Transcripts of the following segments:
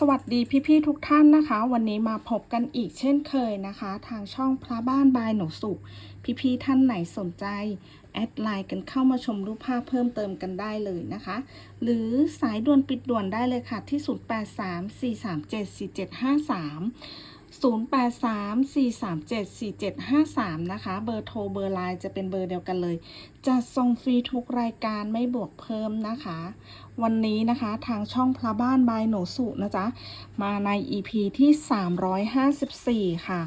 สวัสดีพี่ๆทุกท่านนะคะ วันนี้มาพบกันอีกเช่นเคยนะคะ ทางช่องพระบ้านบายหนูสุข พี่ๆท่านไหนสนใจ แอดไลน์กันเข้ามาชมรูปภาพเพิ่มเติมกันได้เลยนะคะ หรือสายด่วนปิดด่วนได้เลยค่ะที่ 0834375453 นะคะ เบอร์โทรเบอร์ไลน์จะเป็นเบอร์เดียวกันเลย จะส่งฟรีทุกรายการไม่บวกเพิ่มนะคะ วันนี้นะคะทางช่องพระบ้านบายหนูสุนะจ๊ะ มาใน EP ที่ 354 ค่ะ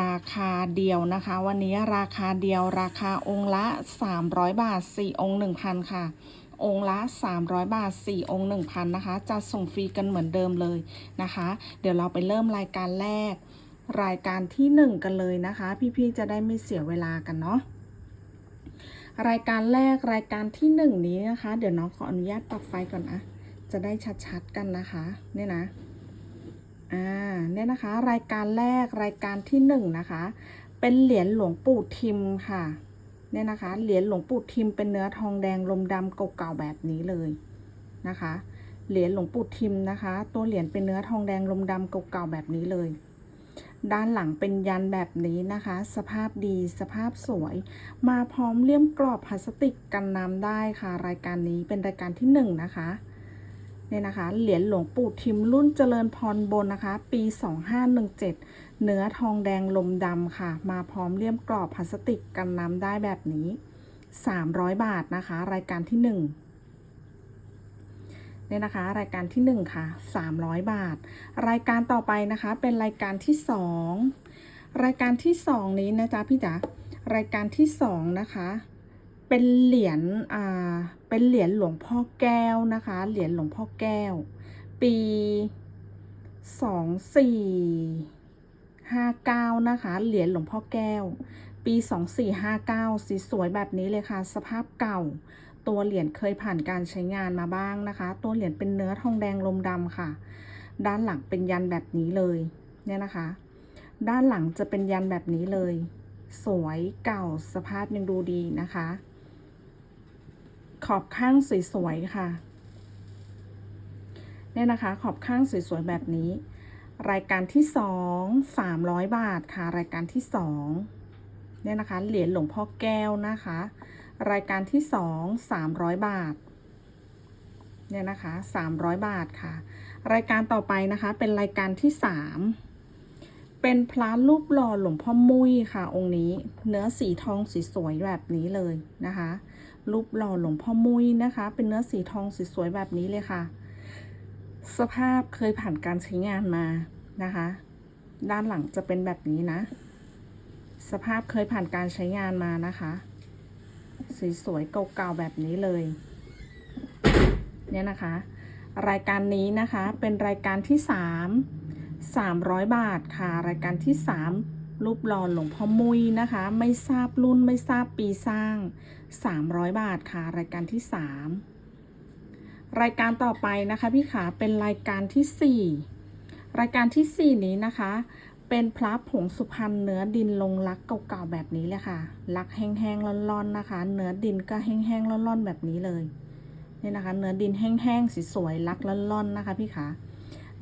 ราคาเดียวนะคะ วันนี้ราคาเดียวราคาองค์ละ 300 บาท 4 องค์ 1,000 ค่ะ องค์ละ 300 บาท 4 องค์ 1,000 นะคะ จะส่งฟรีกันเหมือนเดิมเลยนะคะ เดี๋ยวเราไปเริ่มรายการแรก รายการที่ 1 กันเลยนะคะ พี่ๆ จะได้ไม่เสียเวลากันเนาะ รายการแรกรายการที่หนึ่งนี้นะคะ เดี๋ยวน้องขออนุญาตปรับไฟก่อนนะ จะได้ชัดๆ กันนะคะ เนี่ยนะ อ่า เนี่ยนะคะ รายการแรกรายการที่หนึ่งนะคะ เป็นเหรียญหลวงปู่ทิมค่ะ เนี่ยนะคะ เหรียญหลวงปู่ทิมเป็นเนื้อทองแดงลมดำเก่าๆแบบนี้เลยนะคะ เหรียญหลวงปู่ทิมนะคะ ตัวเหรียญเป็นเนื้อทองแดงลมดำเก่าๆแบบนี้เลย ด้านหลังเป็นยันแบบนี้นะคะ สภาพดีสภาพสวย มาพร้อมเลี่ยมกรอบพลาสติกกันน้ำได้ค่ะ รายการนี้เป็นรายการที่หนึ่งนะคะเนี่ยนะคะ เหรียญหลวงปู่ทิมรุ่นเจริญพรบนนะคะ ปี 2517 เนื้อทองแดงลมดำค่ะ มาพร้อมเลี่ยมกรอบพลาสติกกันน้ำได้แบบนี้ 300 บาทนะคะ รายการที่หนึ่งเนี่ยนะคะ รายการที่หนึ่งค่ะ 300 บาท รายการต่อไปนะคะเป็นรายการที่สองรายการที่สองนี้นะจ๊ะพี่จ๋ารายการที่สองนะคะเป็นเหรียญอ่าเป็นเหรียญหลวงพ่อแก้วนะคะ เหรียญหลวงพ่อแก้ว ปีส ห้าเก้านะคะ เหรียญหลวงพ่อแก้ว ปีสองสี่ห้าเก้าสีสวยแบบนี้เลยค่ะ สภาพเก่า ตัวเหรียญเคยผ่านการใช้งานมาบ้างนะคะ ตัวเหรียญเป็นเนื้อทองแดงลมดำค่ะ ด้านหลังเป็นยันแบบนี้เลย เนี่ยนะคะ ด้านหลังจะเป็นยันแบบนี้เลย สวยเก่าสภาพยังดูดีนะคะ ขอบข้างสวยๆค่ะ เนี่ยนะคะ ขอบข้างสวยๆแบบนี้ รายการที่สองสามร้อยบาทค่ะ รายการที่สองเนี่ยนะคะ เหรียญหลวงพ่อแก้วนะคะ รายการที่สองสามร้อยบาท เนี่ยนะคะสามร้อยบาทค่ะ รายการต่อไปนะคะ เป็นรายการที่สามเป็นพระรูปหล่อหลวงพ่อมุ้ยค่ะ องค์นี้ เนื้อสีทองสีสวยแบบนี้เลยนะคะ รูปหล่อหลวงพ่อมุ้ยนะคะ เป็นเนื้อสีทองสีสวยแบบนี้เลยค่ะ สภาพเคยผ่านการใช้งานมานะคะ ด้านหลังจะเป็นแบบนี้นะ สภาพเคยผ่านการใช้งานมานะคะ สีสวยเก่าๆแบบนี้เลย เนี่ยนะคะ รายการนี้นะคะเป็นรายการที่สามสามร้อยบาทค่ะ รายการที่สามรูปหล่อหลวงพ่อมุยนะคะ ไม่ทราบรุ่นไม่ทราบปีสร้างสามร้อยบาทค่ะ รายการที่สาม รายการต่อไปนะคะพี่ขาเป็นรายการที่สี่รายการที่สี่นี้นะคะ เป็นพระผงสุพรรณเนื้อดินลงรักเก่าๆแบบนี้เลยค่ะ รักแห้งๆร่อนๆนะคะ เนื้อดินก็แห้งๆร่อนๆแบบนี้เลยนี่นะคะ เนื้อดินแห้งๆสีสวยรักร่อนๆนะคะพี่ขา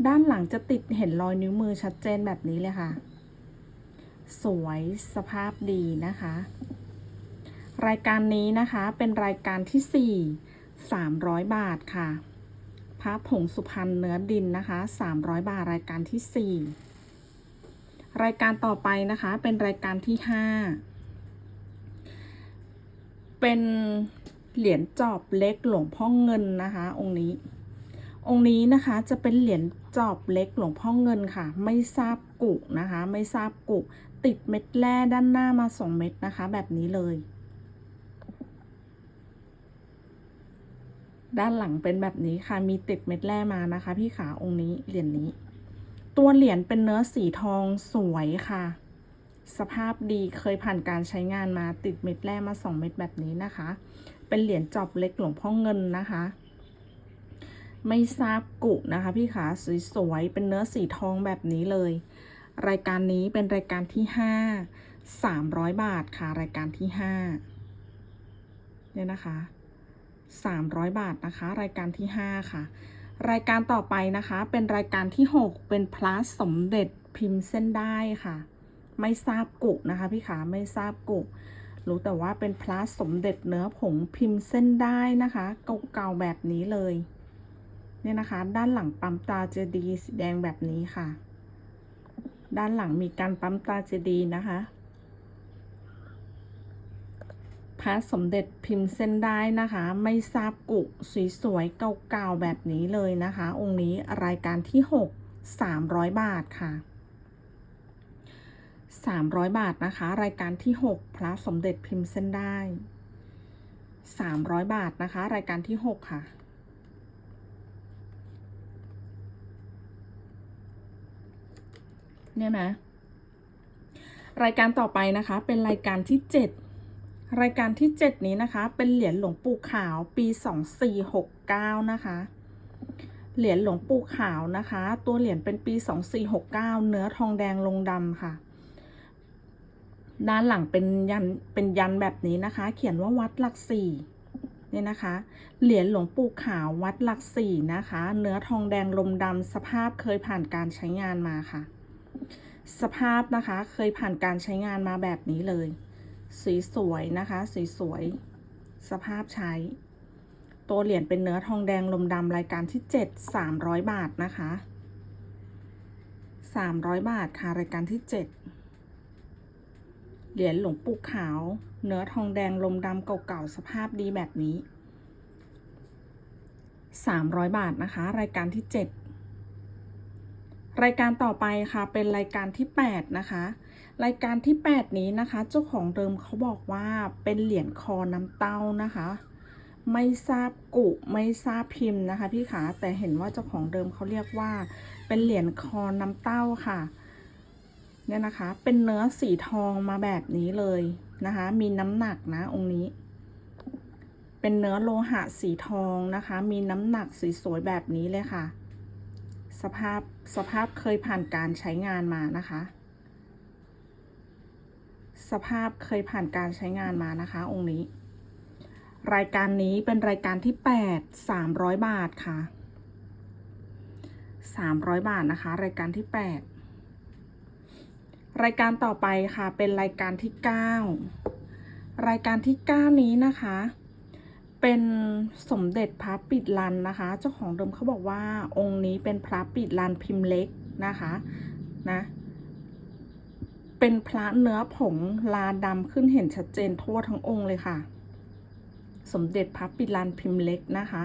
ด้านหลังจะติดเห็นรอยนิ้วมือชัดเจนแบบนี้เลยค่ะ สวยสภาพดีนะคะ รายการนี้นะคะเป็นรายการที่สี่ สามร้อยบาทค่ะพระผงสุพรรณเนื้อดินนะคะสามร้อยบาทรายการที่สี่รายการต่อไปนะคะเป็นรายการที่ห้าเป็นเหรียญจอบเล็กหลวงพ่อเงินนะคะ องค์นี้ องค์นี้นะคะจะเป็นเหรียญจอบเล็กหลวงพ่อเงินค่ะ ไม่ทราบกุนะคะ ไม่ทราบกุติดเม็ดแร่ด้านหน้ามาสองเม็ดนะคะ แบบนี้เลย ด้านหลังเป็นแบบนี้ค่ะ มีติดเม็ดแร่มานะคะ พี่ขาองค์นี้เหรียญนี้ ตัวเหรียญเป็นเนื้อสีทองสวยค่ะ สภาพดีเคยผ่านการใช้งานมาติดเม็ดแร่มาสองเม็ดแบบนี้นะคะ เป็นเหรียญจอบเล็กหลวงพ่อเงินนะคะ ไม่ทราบกุนะคะ พี่ขาสวยๆเป็นเนื้อสีทองแบบนี้เลย รายการนี้เป็นรายการที่ห้าสามร้อยบาทค่ะรายการที่ห้าเนี่ยนะคะ สามร้อยบาทนะคะ รายการที่ห้าค่ะ รายการต่อไปนะคะ เป็นรายการที่ 6 เป็นพระสสมเด็จพิมพ์เส้นได้ค่ะ ไม่ทราบกุนะคะพี่ขาไม่ทราบกุรู้แต่ว่าเป็นพระสสมเด็จเนื้อผงพิมพ์เส้นได้นะคะเก่าๆแบบนี้เลย เนี่ยนะคะ ด้านหลังปั๊มตาเจดีสีแดงแบบนี้ค่ะ ด้านหลังมีการปั๊มตาเจดีนะคะ พระสมเด็จพิมพ์เส้นได้นะคะ ไม่ทราบกุสวยๆเก่าๆแบบนี้เลยนะคะ องค์นี้รายการที่ 6 300 บาทค่ะ 300 บาทนะคะ รายการที่ 6 พระสมเด็จพิมพ์เส้นได้ 300 บาทนะคะ รายการที่ 6 ค่ะเนี่ยนะ รายการต่อไปนะคะ เป็นรายการที่ 7 รายการที่ 7 นี้นะคะ เป็นเหรียญหลวงปู่ขาวปี 2469 นะคะ เหรียญหลวงปู่ขาวนะคะ ตัวเหรียญเป็นปี 2469 เนื้อทองแดงลงดำค่ะ ด้านหลังเป็นยันเป็นยันแบบนี้นะคะ เขียนว่าวัดหลักสี่นี่นะคะ เหรียญหลวงปู่ขาววัดหลักสี่นะคะ เนื้อทองแดงลมดำสภาพเคยผ่านการใช้งานมาค่ะ สภาพนะคะเคยผ่านการใช้งานมาแบบนี้เลย สีสวยนะคะ สีสวย สภาพใช้ ตัวเหรียญเป็นเนื้อทองแดงลมดำรายการที่ 7 300 บาทนะคะ 300 บาทค่ะ รายการที่ 7 เหรียญหลวงปู่ขาว เนื้อทองแดงลมดำเก่าๆ สภาพดีแบบนี้ 300 บาทนะคะ รายการที่ 7 รายการต่อไปค่ะ เป็นรายการที่ 8 นะคะ รายการที่ 8 นี้นะคะ เจ้าของเดิมเขาบอกว่าเป็นเหรียญคอน้ำเต้านะคะ ไม่ทราบกุไม่ทราบพิมพ์นะคะพี่ขาแต่เห็นว่าเจ้าของเดิมเขาเรียกว่า เป็นเหรียญคอน้ำเต้าค่ะเนี่ยนะคะ เป็นเนื้อสีทองมาแบบนี้เลยนะคะ มีน้ำหนักนะองค์นี้ เป็นเนื้อโลหะสีทองนะคะ มีน้ำหนักสสวยๆแบบนี้เลยค่ะ สภาพสภาพเคยผ่านการใช้งานมานะคะ สภาพเคยผ่านการใช้งานมานะคะ องค์นี้ รายการนี้เป็นรายการที่ 8 300 บาทค่ะ 300 บาทนะคะ รายการที่ 8 รายการต่อไปค่ะ เป็นรายการที่ 9 รายการที่ 9 นี้นะคะ เป็นสมเด็จพระปิดลันนะคะ เจ้าของเดิมเขาบอกว่าองค์นี้เป็นพระปิดลันพิมพ์เล็กนะคะ นะ เป็นพระเนื้อผงลาดำขึ้นเห็นชัดเจนทั่วทั้งองค์เลยค่ะ สมเด็จพระปิลันพิมพ์เล็กนะคะ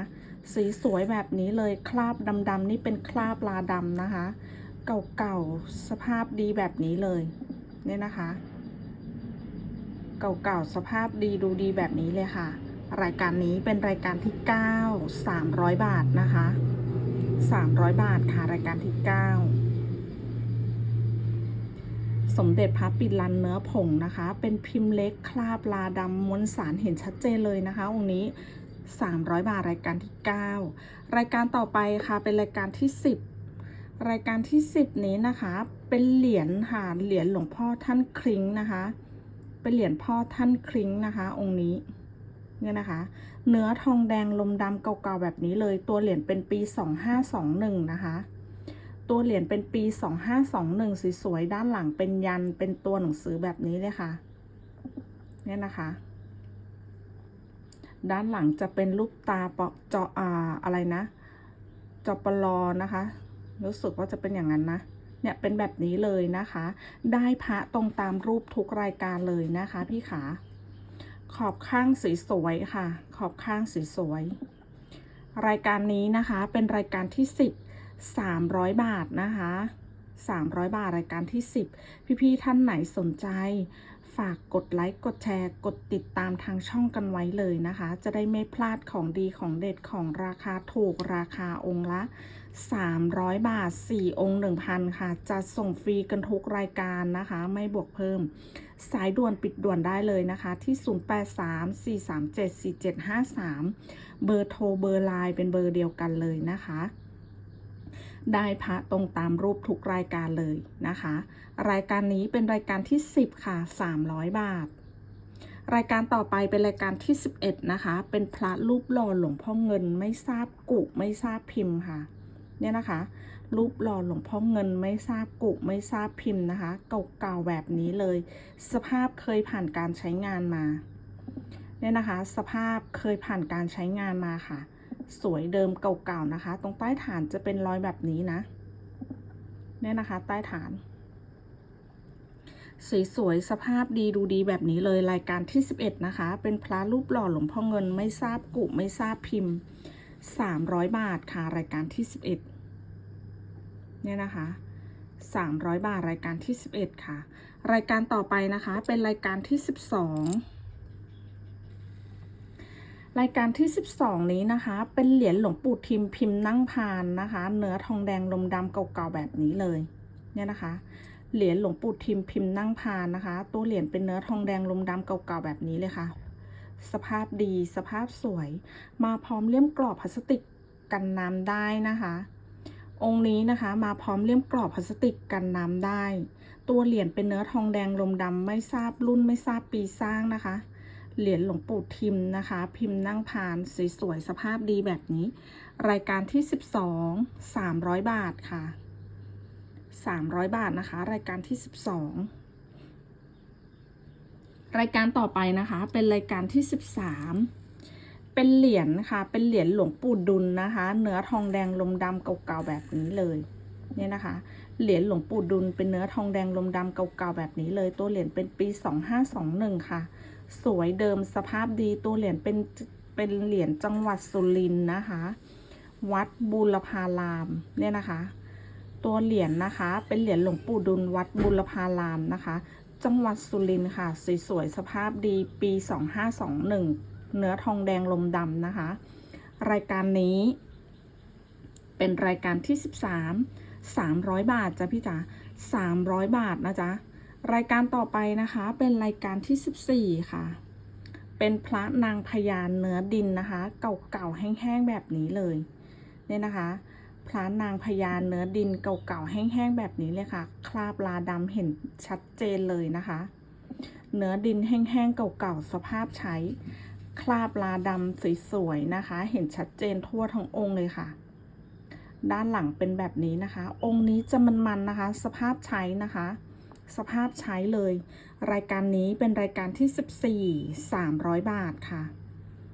สีสวยแบบนี้เลยคราบดำๆนี่เป็นคราบลาดำนะคะ เก่าๆสภาพดีแบบนี้เลยเนี่ยนะคะ เก่าๆสภาพดีดูดีแบบนี้เลยค่ะ รายการนี้เป็นรายการที่ 9 300 บาทนะคะ 300 บาทค่ะรายการที่ 9 สมเด็จพระปิดลันเนื้อผงนะคะ เป็นพิมพ์เล็กคราบลาดำมวลสารเห็นชัดเจนเลยนะคะ องค์นี้ 300 บาทรายการที่ 9 รายการต่อไปค่ะ เป็นรายการที่ 10 รายการที่ 10 นี้นะคะ เป็นเหรียญค่ะ เหรียญหลวงพ่อท่านคริ้งนะคะ เป็นเหรียญพ่อท่านคริ้งนะคะ องค์นี้เนี่ยนะคะ เนื้อทองแดงลมดำเก่าๆแบบนี้เลย ตัวเหรียญเป็นปี 2521 นะคะ ตัวเหรียญเป็นปี 2521 สวยๆ ด้านหลังเป็นยันเป็นตัวหนังสือแบบนี้เลยค่ะ เนี่ยนะคะ ด้านหลังจะเป็นรูปตาปะเจาะอ่าอะไรนะจอปลอนะคะ รู้สึกว่าจะเป็นอย่างนั้นนะเนี่ยเป็นแบบนี้เลยนะคะ ได้พระตรงตามรูปทุกรายการเลยนะคะ พี่ขา ขอบข้างสีสวยค่ะ ขอบข้างสีสวย รายการนี้นะคะเป็นรายการที่ 10 300 บาทนะคะ 300 บาทรายการที่ 10 พี่ๆท่านไหนสนใจ ฝากกดไลค์ กดแชร์ กดติดตามทางช่องกันไว้เลยนะคะ จะได้ไม่พลาดของดีของเด็ดของราคาถูกราคาองค์ละ 300 บาท 4 องค์ 1,000 ค่ะ จะส่งฟรีกันทุกรายการนะคะ ไม่บวกเพิ่ม สายด่วนปิดด่วนได้เลยนะคะที่ 0834374753 เบอร์โทรเบอร์ไลน์เป็นเบอร์เดียวกันเลยนะคะ ได้พระตรงตามรูปทุกรายการเลยนะคะ รายการนี้เป็นรายการที่ 10 ค่ะ 300 บาท รายการต่อไปเป็นรายการที่ 11 นะคะ เป็นพระรูปหล่อหลวงพ่อเงินไม่ทราบกุไม่ทราบพิมพ์ค่ะเนี่ยนะคะ รูปหล่อหลวงพ่อเงินไม่ทราบกุไม่ทราบพิมพ์นะคะ เก่าๆแบบนี้เลย สภาพเคยผ่านการใช้งานมาเนี่ยนะคะ สภาพเคยผ่านการใช้งานมาค่ะ สวยเดิมเก่าๆนะคะ ตรงใต้ฐานจะเป็นรอยแบบนี้นะ เนี่ยนะคะ ใต้ฐาน สวยๆสภาพดีดูดีแบบนี้เลยรายการที่ 11 นะคะ เป็นพระรูปหล่อหลวงพ่อเงินไม่ทราบกุไม่ทราบพิมพ์ 300 บาทค่ะรายการที่ 11 เนี่ยนะคะ300 บาทรายการที่ 11 ค่ะ รายการต่อไปนะคะ เป็นรายการที่ 12 รายการที่ 12 นี้นะคะ เป็นเหรียญหลวงปู่ทิมพิมพ์นั่งพานนะคะ เนื้อทองแดงลมดำเก่าๆแบบนี้เลยเนี่ยนะคะ เหรียญหลวงปู่ทิมพิมพ์นั่งพานนะคะ ตัวเหรียญเป็นเนื้อทองแดงลมดำเก่าๆแบบนี้เลยค่ะ สภาพดีสภาพสวย มาพร้อมเลี่ยมกรอบพลาสติกกันน้ำได้นะคะ องค์นี้นะคะมาพร้อมเลี่ยมกรอบพลาสติกกันน้ำได้ ตัวเหรียญเป็นเนื้อทองแดงลมดำไม่ทราบรุ่นไม่ทราบปีสร้างนะคะ เหรียญหลวงปู่ทิมนะคะ พิมพ์นั่งพานสวยๆสภาพดีแบบนี้ รายการที่ 12 300 บาทค่ะ 300 บาทนะคะ รายการที่ 12 รายการต่อไปนะคะ เป็นรายการที่ 13 เป็นเหรียญค่ะเป็นเหรียญหลวงปู่ดุลนะคะ เนื้อทองแดงลมดำเก่าๆแบบนี้เลยเนี่ยนะคะเหรียญหลวงปู่ดุลเป็นเนื้อทองแดงลมดำเก่าๆแบบนี้เลย ตัวเหรียญเป็นปี 2521 ค่ะ สวยเดิมสภาพดีตัวเหรียญเป็นเป็นเหรียญจังหวัดสุรินทร์นะคะ วัดบูรพารามเนี่ยนะคะ ตัวเหรียญนะคะ เป็นเหรียญหลวงปู่ดุลวัดบุรพารามนะคะ จังหวัดสุรินทร์ค่ะสวยๆสภาพดีปี 2521 เนื้อทองแดงลมดำนะคะ รายการนี้ เป็นรายการที่ 13 300 บาทจ้ะพี่จ๋า300 บาทนะจ๊ะ รายการต่อไปนะคะเป็นรายการที่ 14 ค่ะ เป็นพระนางพญาเนื้อดินนะคะ เก่าๆแห้งๆแบบนี้เลยเนี่ยนะคะ พระนางพญาเนื้อดินเก่าๆแห้งๆแบบนี้เลยค่ะ คราบลาดำเห็นชัดเจนเลยนะคะ เนื้อดินแห้งๆเก่าๆสภาพใช้ คราบลาดำสวยๆนะคะ เห็นชัดเจนทั่วทั้งองค์เลยค่ะด้านหลังเป็นแบบนี้นะคะ องค์นี้จะมันๆนะคะ สภาพใช้นะคะ สภาพใช้เลย รายการนี้เป็นรายการที่ 14 300 บาทค่ะ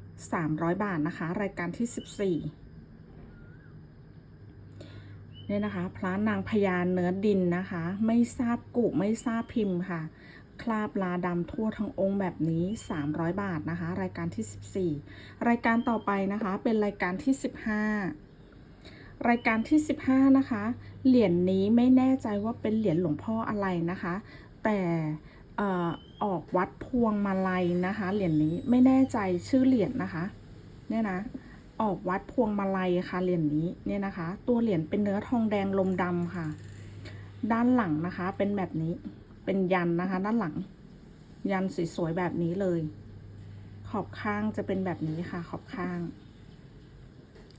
300 บาทนะคะ รายการที่ 14เนี่ยนะคะ พระนางพญาเนื้อดินนะคะ ไม่ทราบกุไม่ทราบพิมพ์ค่ะ คราบลาดำทั่วทั้งองค์แบบนี้ 300 บาทนะคะ รายการที่ 14 รายการต่อไปนะคะ เป็นรายการที่ 15 รายการที่ 15 นะคะ เหรียญนนี้ไม่แน่ใจว่าเป็นเหรียญหลวงพ่ออะไรนะคะ แต่ออออกวัดพวงมาลัยนะคะ เหรียญนนี้ไม่แน่ใจชื่อเหรียญนะคะ เนี่ยนะออกวัดพวงมาลัยค่ะเหรียญนนี้เนี่ยนะคะ ตัวเหรียญเป็นเนื้อทองแดงลมดำค่ะ ด้านหลังนะคะ เป็นแบบนี้เป็นยันนะคะ ด้านหลัง ยันสวยๆแบบนี้เลย ขอบข้างจะเป็นแบบนี้ค่ะ ขอบข้าง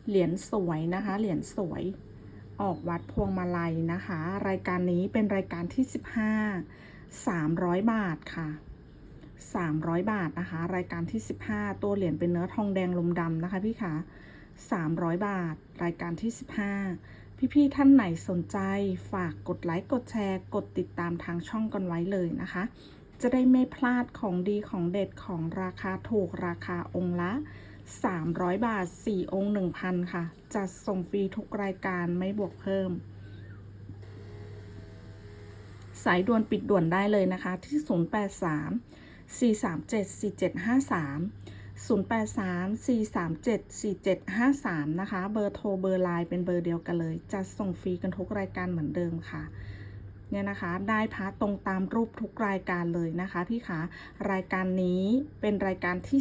เหรียญสวยนะคะ เหรียญสวย ออกวัดพวงมาลัยนะคะ รายการนี้เป็นรายการที่ 15 300 บาทค่ะ 300 บาทนะคะ รายการที่ 15 ตัวเหรียญเป็นเนื้อทองแดงลมดำนะคะพี่คะ300 บาท รายการที่ 15 พี่ ๆ ท่านไหนสนใจฝากกดไลค์ กดแชร์ กดติดตามทางช่องกันไว้เลยนะคะ จะได้ไม่พลาดของดีของเด็ดของราคาถูกราคาองค์ละ 300 บาท 4 องค์ 1,000 ค่ะ จัดส่งฟรีทุกรายการไม่บวกเพิ่ม สายด่วนปิดด่วนได้เลยนะคะ ที่ 083 437 4753 083 437 4753 นะคะ เบอร์โทรเบอร์ไลน์เป็นเบอร์เดียวกันเลยจะส่งฟรีกันทุกรายการเหมือนเดิมค่ะเนี่ยนะคะ ได้พระตรงตามรูปทุกรายการเลยนะคะพี่คะรายการนี้เป็นรายการที่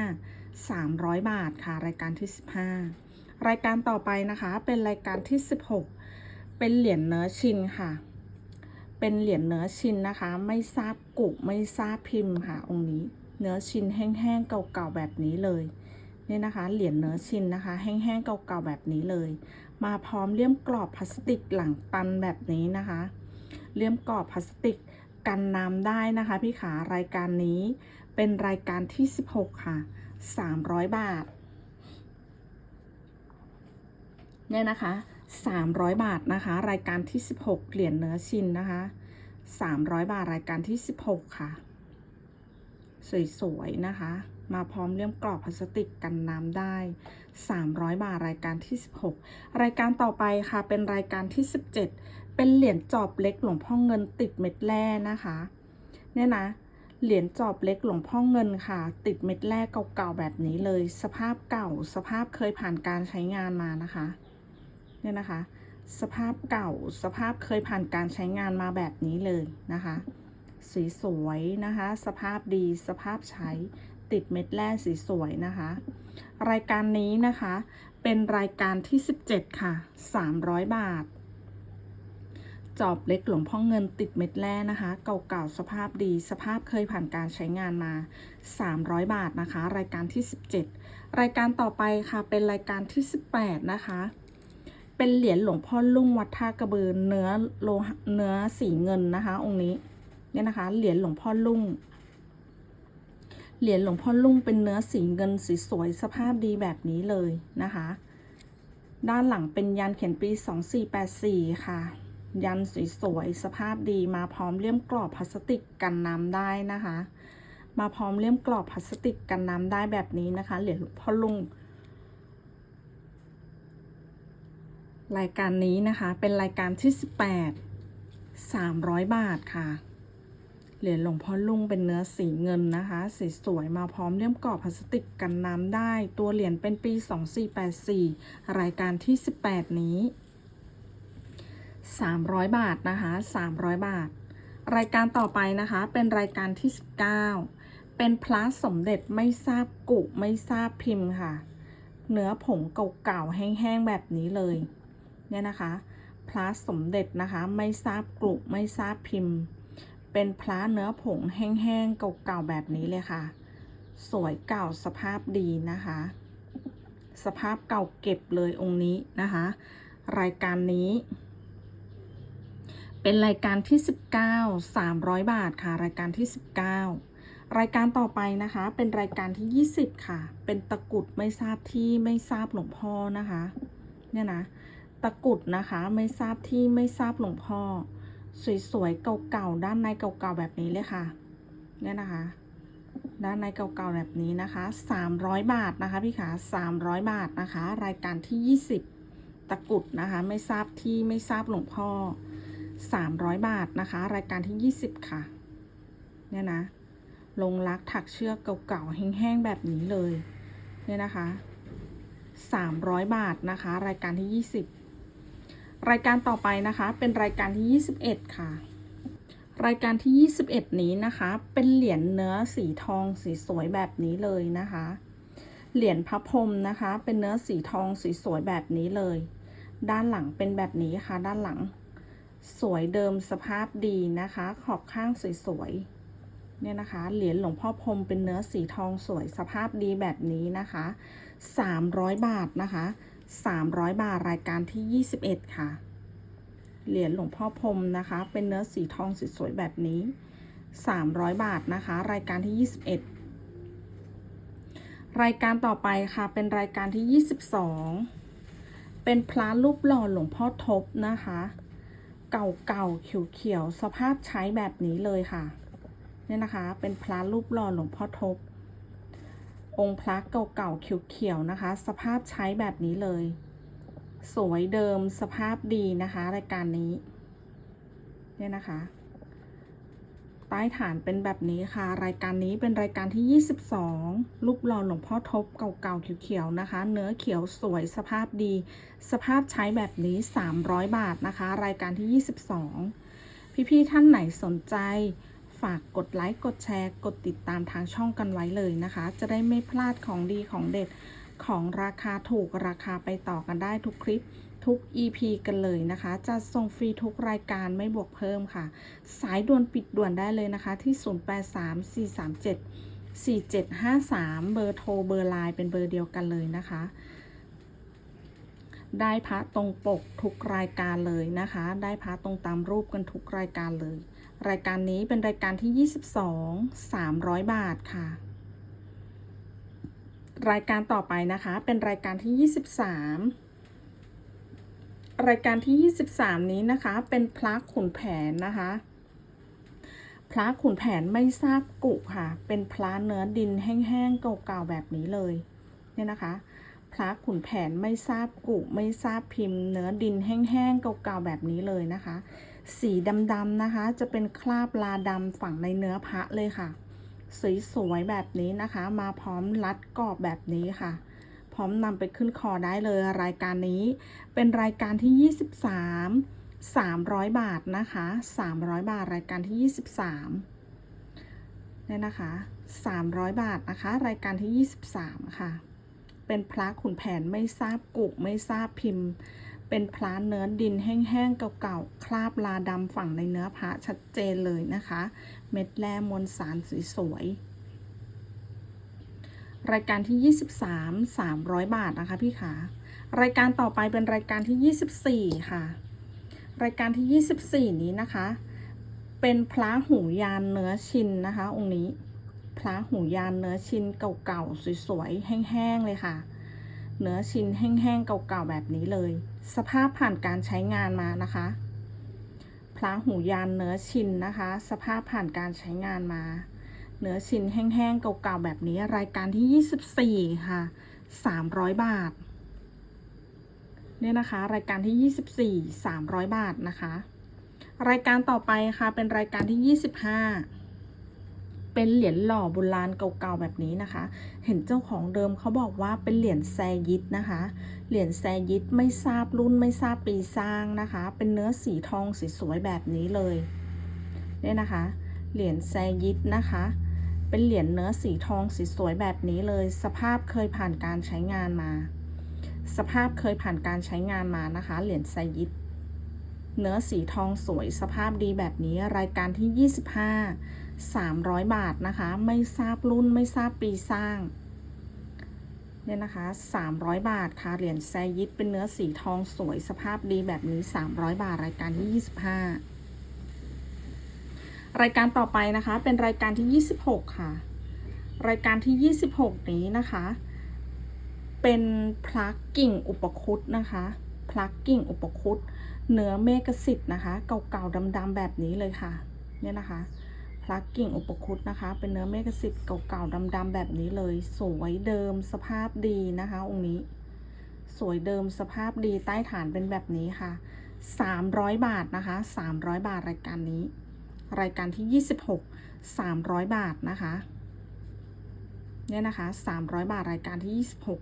15 300 บาทค่ะ รายการที่ 15 รายการต่อไปนะคะ เป็นรายการที่ 16 เป็นเหรียญเนื้อชินค่ะ เป็นเหรียญเนื้อชินนะคะ ไม่ทราบกุไม่ทราบพิมพ์ค่ะ องค์นี้ เนื้อชินแห้งๆเก่าๆแบบนี้เลยเนี่ยนะคะ เหรียญเนื้อชินนะคะ แห้งๆเก่าๆแบบนี้เลย มาพร้อมเลี่ยมกรอบพลาสติกหลังปันแบบนี้นะคะ เลี่ยมกรอบพลาสติกกันน้ำได้นะคะ พี่ขารายการนี้เป็นรายการที่ 16 ค่ะ 300 บาท เนี่ยนะคะ 300 บาทนะคะ รายการที่ 16 เหรียญเนื้อชินนะคะ 300 บาทรายการที่ 16 ค่ะ สวยๆนะคะ มาพร้อมเลี่ยมกรอบพลาสติกกันน้ำได้ 300 บาทรายการที่ 16 รายการต่อไปค่ะ เป็นรายการที่ 17 เป็นเหรียญจอบเล็กหลวงพ่อเงินติดเม็ดแร่นะคะ เนี่ยนะ เหรียญจอบเล็กหลวงพ่อเงินค่ะ ติดเม็ดแร่เก่าๆแบบนี้เลย สภาพเก่า สภาพเคยผ่านการใช้งานมานะคะเนี่ยนะคะ สภาพเก่า สภาพเคยผ่านการใช้งานมาแบบนี้เลยนะคะ สีสวยนะคะ สภาพดี สภาพใช้ติดเม็ดแร่สีสวยนะคะ รายการนี้นะคะ เป็นรายการที่ 17 ค่ะ 300 บาท จอบเล็กหลวงพ่อเงินติดเม็ดแร่นะคะ เก่าๆสภาพดี สภาพเคยผ่านการใช้งานมา 300 บาทนะคะ รายการที่ 17 รายการต่อไปค่ะเป็นรายการที่ 18 นะคะ เป็นเหรียญหลวงพ่อลุ่งวัดท่ากระเบือเนื้อโลเนื้อสีเงินนะคะ องค์นี้เนี่ยนะคะ เหรียญหลวงพ่อลุ่งเหรียญหลวงพ่อลุ่งเป็นเนื้อสีเงินสีสวยสภาพดีแบบนี้เลยนะคะ ด้านหลังเป็นยันเขียนปี 2484 ค่ะ ยันสวยๆสภาพดีมาพร้อมเลี่ยมกรอบพลาสติกกันน้ำได้นะคะ มาพร้อมเลี่ยมกรอบพลาสติกกันน้ำได้แบบนี้นะคะเหรียญหลวงพ่อลุงรายการนี้นะคะเป็นรายการที่ 18 300 บาทค่ะ เหรียญหลวงพ่อลุงเป็นเนื้อสีเงินนะคะสีสวยมาพร้อมเลี่ยมกรอบพลาสติกกันน้ำได้ ตัวเหรียญเป็นปี 2484 รายการที่ 18 นี้ 300 บาทนะคะ 300 บาท รายการต่อไปนะคะเป็นรายการที่ 19 เป็นพระสมเด็จไม่ทราบกุไม่ทราบพิมพ์ค่ะ เนื้อผงเก่าๆแห้งๆแบบนี้เลยเนี่ยนะคะพระสมเด็จนะคะไม่ทราบกรุไม่ทราบพิมพ์ เป็นพระเนื้อผงแห้งๆเก่าๆแบบนี้เลยค่ะ สวยเก่าสภาพดีนะคะ สภาพเก่าเก็บเลยองค์นี้นะคะ รายการนี้ เป็นรายการที่ 19 300 บาทค่ะ รายการที่ 19 รายการต่อไปนะคะ เป็นรายการที่ 20 ค่ะ เป็นตะกุดไม่ทราบที่ไม่ทราบหลวงพ่อนะคะ เนี่ยนะ ตะกุดนะคะไม่ทราบที่ไม่ทราบหลวงพ่อ สวยๆเก่าๆด้านในเก่าๆแบบนี้เลยค่ะ เนี่ยนะคะ ด้านในเก่าๆแบบนี้นะคะ 300 บาทนะคะพี่ขา300 บาทนะคะ รายการที่ 20 ตะกุดนะคะ ไม่ทราบที่ไม่ทราบหลวงพ่อ 300 บาทนะคะ รายการที่ 20 ค่ะ เนี่ยนะ ลงรักถักเชือกเก่าๆ แห้งๆ แบบนี้เลย เนี่ยนะคะ 300 บาทนะคะ รายการที่ 20 รายการต่อไปนะคะ เป็นรายการที่ 21 ค่ะ รายการที่ 21 นี้นะคะ เป็นเหรียญเนื้อสีทองสีสวยแบบนี้เลยนะคะ เหรียญพระพรมนะคะ เป็นเนื้อสีทองสีสวยแบบนี้เลย ด้านหลังเป็นแบบนี้ค่ะ ด้านหลัง สวยเดิมสภาพดีนะคะ ขอบข้างสวยๆ เนี่ยนะคะ เหรียญหลวงพ่อพรมเป็นเนื้อสีทองสวยสภาพดีแบบนี้นะคะ 300 บาทนะคะ 300 บาทรายการที่ 21 ค่ะ เหรียญหลวงพ่อพรมนะคะ เป็นเนื้อสีทองสวยๆ แบบนี้ 300 บาทนะคะ รายการที่ 21 รายการต่อไปค่ะ เป็นรายการที่ 22 เป็นพระรูปหล่อหลวงพ่อทบนะคะ เก่าๆเขียวๆสภาพใช้แบบนี้เลยค่ะเนี่ยนะคะ เป็นพระรูปหล่อหลวงพ่อทบ องค์พระเก่าๆเขียวๆนะคะ สภาพใช้แบบนี้เลย สวยเดิมสภาพดีนะคะ รายการนี้เนี่ยนะคะ ใต้ฐานเป็นแบบนี้ค่ะ รายการนี้เป็นรายการที่ 22 รูปหล่อหลวงพ่อทบเก่าๆเขียวๆนะคะ เนื้อเขียวสวยสภาพดี สภาพใช้แบบนี้ 300 บาทนะคะ รายการที่ 22 พี่ๆท่านไหนสนใจ ฝากกดไลค์กดแชร์กดติดตามทางช่องกันไว้เลยนะคะ จะได้ไม่พลาดของดีของเด็ดของราคาถูกราคาไปต่อกันได้ทุกคลิป ทุก EP กันเลยนะคะ จะส่งฟรีทุกรายการไม่บวกเพิ่มค่ะ สายด่วนปิดด่วนได้เลยนะคะ ที่ 083437 4753 เบอร์โทรเบอร์ไลน์เป็นเบอร์เดียวกันเลยนะคะ ได้พระตรงปกทุกรายการเลยนะคะ ได้พระตรงตามรูปกันทุกรายการเลย รายการนี้เป็นรายการที่ 22 300 บาทค่ะรายการต่อไปนะคะ เป็นรายการที่ 23 รายการที่ 23 นี้นะคะ เป็นพระขุนแผนนะคะ พระขุนแผนไม่ทราบกุค่ะ เป็นพระเนื้อดินแห้งๆเก่าๆแบบนี้เลย เนี่ยนะคะ พระขุนแผนไม่ทราบกุไม่ทราบพิมพ์ เนื้อดินแห้งๆเก่าๆแบบนี้เลยนะคะ สีดำๆนะคะ จะเป็นคราบลาดำฝังในเนื้อพระเลยค่ะ สวยๆแบบนี้นะคะ มาพร้อมรัดกรอบแบบนี้ค่ะ พร้อมนำไปขึ้นคอได้เลยรายการนี้ เป็นรายการที่ 23 300 บาทนะคะ 300 บาทรายการที่ 23เนี่ยนะคะ 300 บาทนะคะ รายการที่ 23 ค่ะ เป็นพระขุนแผนไม่ทราบกุไม่ทราบพิมพ์ เป็นพระเนื้อดินแห้งๆเก่าๆคราบลาดำฝังในเนื้อพระชัดเจนเลยนะคะ เม็ดแร่มวลสารสวยๆ รายการที่ 23 300 บาทนะคะพี่ขารายการต่อไปเป็นรายการที่ 24 ค่ะ รายการที่ 24 นี้นะคะ เป็นพระหูยานเนื้อชินนะคะ องค์นี้พระหูยานเนื้อชินเก่าๆสวยๆแห้งๆเลยค่ะ เนื้อชินแห้งๆเก่าๆแบบนี้เลย สภาพผ่านการใช้งานมานะคะพระหูยานเนื้อชินนะคะ สภาพผ่านการใช้งานมา เนื้อชิ้นแห้งๆ เก่าๆ แบบนี้รายการที่ 24 ค่ะ 300 บาท เนี่ยนะคะ รายการที่ 24 300 บาทนะคะ รายการต่อไปค่ะเป็นรายการที่ 25 เป็นเหรียญหล่อโบราณเก่าๆ แบบนี้นะคะ เห็นเจ้าของเดิมเขาบอกว่าเป็นเหรียญแซยิดนะคะ เหรียญแซยิดไม่ทราบรุ่นไม่ทราบปีสร้างนะคะ เป็นเนื้อสีทองสสวยๆแบบนี้เลย เนี่ยนะคะเหรียญแซยิดนะคะ เป็นเหรียญเนื้อสีทองสีสวยแบบนี้เลย สภาพเคยผ่านการใช้งานมา สภาพเคยผ่านการใช้งานมานะคะ เหรียญไซยิดเนื้อสีทองสวยสภาพดีแบบนี้รายการที่ 25 300 บาทนะคะ ไม่ทราบรุ่นไม่ทราบปีสร้างเนี่ยนะคะ 300 บาทค่ะเหรียญไซยิดเป็นเนื้อสีทองสวยสภาพดีแบบนี้ 300 บาทรายการที่ 25 รายการต่อไปนะคะ เป็นรายการที่ 26 ค่ะ รายการที่ 26 นี้นะคะ เป็นพลักกิ่งอุปคุตนะคะพลักกิ่งอุปคุตเนื้อเมกสิทธ์นะคะ เก่าๆดำๆแบบนี้เลยค่ะ เนี่ยนะคะพลักกิ่งอุปคุตนะคะ เป็นเนื้อเมกสิทธ์เก่าๆดำๆแบบนี้เลย สวยเดิมสภาพดีนะคะ องค์นี้ สวยเดิมสภาพดีใต้ฐานเป็นแบบนี้ค่ะ 300 บาทนะคะ 300 บาทรายการนี้ รายการที่ 26 300 บาทนะคะเนี่ยนะคะ 300 บาทรายการที่ 26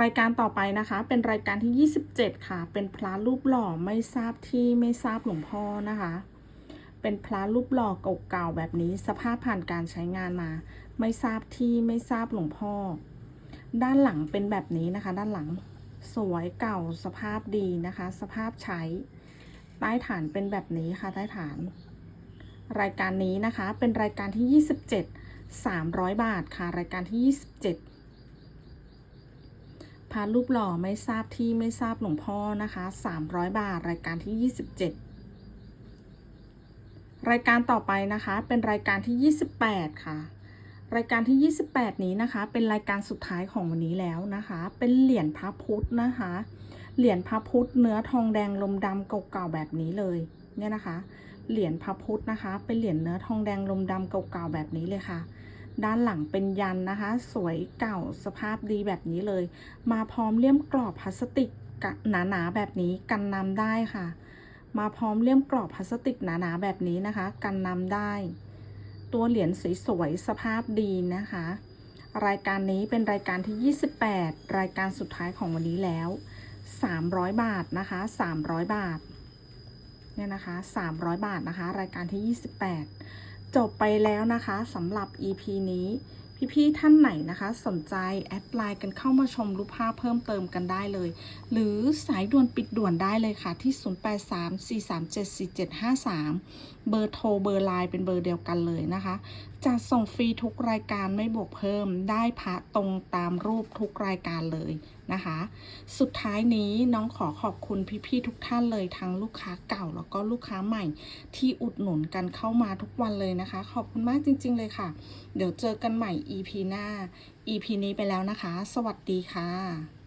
รายการต่อไปนะคะ เป็นรายการที่ 27 ค่ะ เป็นพระรูปหล่อไม่ทราบที่ไม่ทราบหลวงพ่อนะคะ เป็นพระรูปหล่อเก่าๆแบบนี้สภาพผ่านการใช้งานมา ไม่ทราบที่ไม่ทราบหลวงพ่อ ด้านหลังเป็นแบบนี้นะคะ ด้านหลังสวยเก่าสภาพดีนะคะ สภาพใช้ ใต้ฐานเป็นแบบนี้ค่ะใต้ฐาน รายการนี้นะคะเป็นรายการที่ 27 300 บาทค่ะ รายการที่ 27พารูปหล่อไม่ทราบที่ไม่ทราบหลวงพ่อนะคะ 300 บาท รายการที่ 27 รายการต่อไปนะคะเป็นรายการที่ 28 ค่ะรายการที่ 28 นี้นะคะ เป็นรายการสุดท้ายของวันนี้แล้วนะคะ เป็นเหรียญพระพุทธนะคะ เหรียญพระพุทธเนื้อทองแดงลมดำเก่าๆแบบนี้เลยเนี่ยนะคะ เหรียญพระพุทธนะคะ เป็นเหรียญเนื้อทองแดงลมดำเก่าๆแบบนี้เลยค่ะ ด้านหลังเป็นยันนะคะ สวยเก่าสภาพดีแบบนี้เลย มาพร้อมเลี่ยมกรอบพลาสติกหนาๆแบบนี้กันน้ำได้ค่ะ มาพร้อมเลี่ยมกรอบพลาสติกหนาๆแบบนี้นะคะ กันน้ำได้ ตัวเหรียญสวยๆสภาพดีนะคะ รายการนี้เป็นรายการที่ 28 รายการสุดท้ายของวันนี้แล้ว 300 บาทนะคะ 300 บาท เนี่ยนะคะ 300 บาทนะคะ รายการที่ 28 จบไปแล้วนะคะสำหรับ EP นี้ พี่ๆท่านไหนนะคะ สนใจแอดไลน์กันเข้ามาชมรูปภาพเพิ่มเติมกันได้เลย หรือสายด่วนปิดด่วนได้เลยค่ะที่ 0834374753 เบอร์โทรเบอร์ไลน์เป็นเบอร์เดียวกันเลยนะคะ จะส่งฟรีทุกรายการไม่บวกเพิ่มได้พระตรงตามรูปทุกรายการเลยนะคะ สุดท้ายนี้น้องขอขอบคุณพี่ๆทุกท่านเลยทั้งลูกค้าเก่าแล้วก็ลูกค้าใหม่ ที่อุดหนุนกันเข้ามาทุกวันเลยนะคะ ขอบคุณมากจริง ๆ เลยค่ะ เดี๋ยวเจอกันใหม่ EP หน้า EP นี้ไปแล้วนะคะ สวัสดีค่ะ